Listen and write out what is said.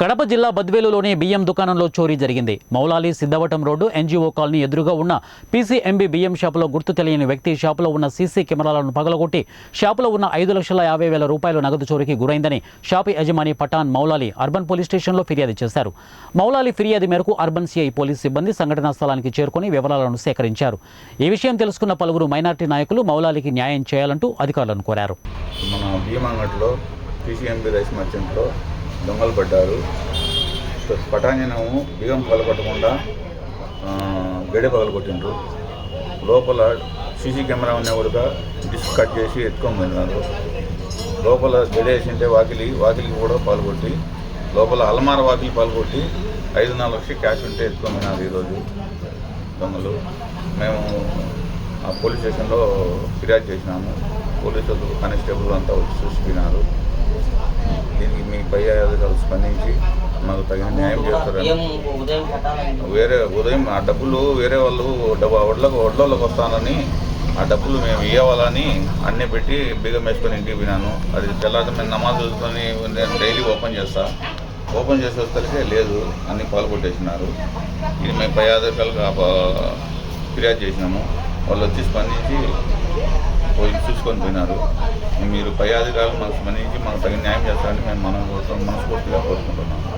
కడప జిల్లా బద్వేలులోని బియ్యం దుకాణంలో చోరీ జరిగింది. Maulali Siddavatam road NGO colony ఎదురుగా ఉన్న పీసీఎంబీ బియ్యం షాపులో గుర్తు తెలియని వ్యక్తి షాపులో ఉన్న సీసీ కెమెరాలను పగలగొట్టి షాపులో ఉన్న ఐదు లక్షల యాభై వేల రూపాయల నగదు చోరీకి గురైందని షాపు యజమాని పఠాన్ మౌలాలి అర్బన్ పోలీస్ స్టేషన్లో ఫిర్యాదు చేశారు. మౌలాలి ఫిర్యాదు మేరకు అర్బన్ సిఐ పోలీస్ సిబ్బంది సంఘటనా స్థలానికి చేరుకుని వివరాలను సేకరించారు. ఈ విషయం తెలుసుకున్న పలువురు మైనార్టీ నాయకులు మౌలాలికి న్యాయం చేయాలంటూ అధికారులను కోరారు. మన భీమంగట్లో పీసీఎంబీ రైస్ మర్చెంట్లో దొంగలు పడ్డారు. పటాంజనము బియ్యం పగలగొట్టకుండా ఆ, గడి పగలగొట్టిండ్రు. లోపల సీసీ కెమెరా ఉన్న కూడా డిస్క్ కట్ చేసి ఎత్తుకొని పోయినారు. లోపల గడి వేసింటే వాకిలి వాకిలికి కూడా పాల్గొట్టి లోపల అలమార వాకిలి పాల్గొట్టి ఐదు నాలుగు లక్షలు క్యాష్ ఉంటే ఎత్తుకొని పోయినారు ఈరోజు దొంగలు. మేము ఆ పోలీస్ స్టేషన్లో ఫిర్యాదు చేసినాము. పోలీసులు కానిస్టేబుల్ అంతా వచ్చి చూసిపోయినారు పై అధికారులు స్పందించి మాకు తగిన న్యాయం చేస్తారని కట్టాలని వేరే ఉదయం ఆ డబ్బులు వేరే వాళ్ళు డబ్బు ఒడ్లకు ఒడ్లోకి వస్తానని ఆ డబ్బులు మేము ఇవ్వాలని అన్నీ పెట్టి బిగం వేసుకొని ఇంటికి పోయినాను. అది తెల్లారి మేము నమాజ్ చదువుకొని నేను డైలీ ఓపెన్ చేస్తా. ఓపెన్ చేసే వస్తే లేదు. అన్ని పాల్గొట్టేసినారు ఇది మేము పై అధికారులకు ఫిర్యాదు చేసినాము. వాళ్ళు వచ్చి స్పందించి తీసుకొని పోయినారు మీరు పై అధికారులు మాకు మనీకి మాకు తగిన న్యాయం చేస్తారని మేము మనం మనస్ఫూర్తిగా కోరుకుంటున్నాము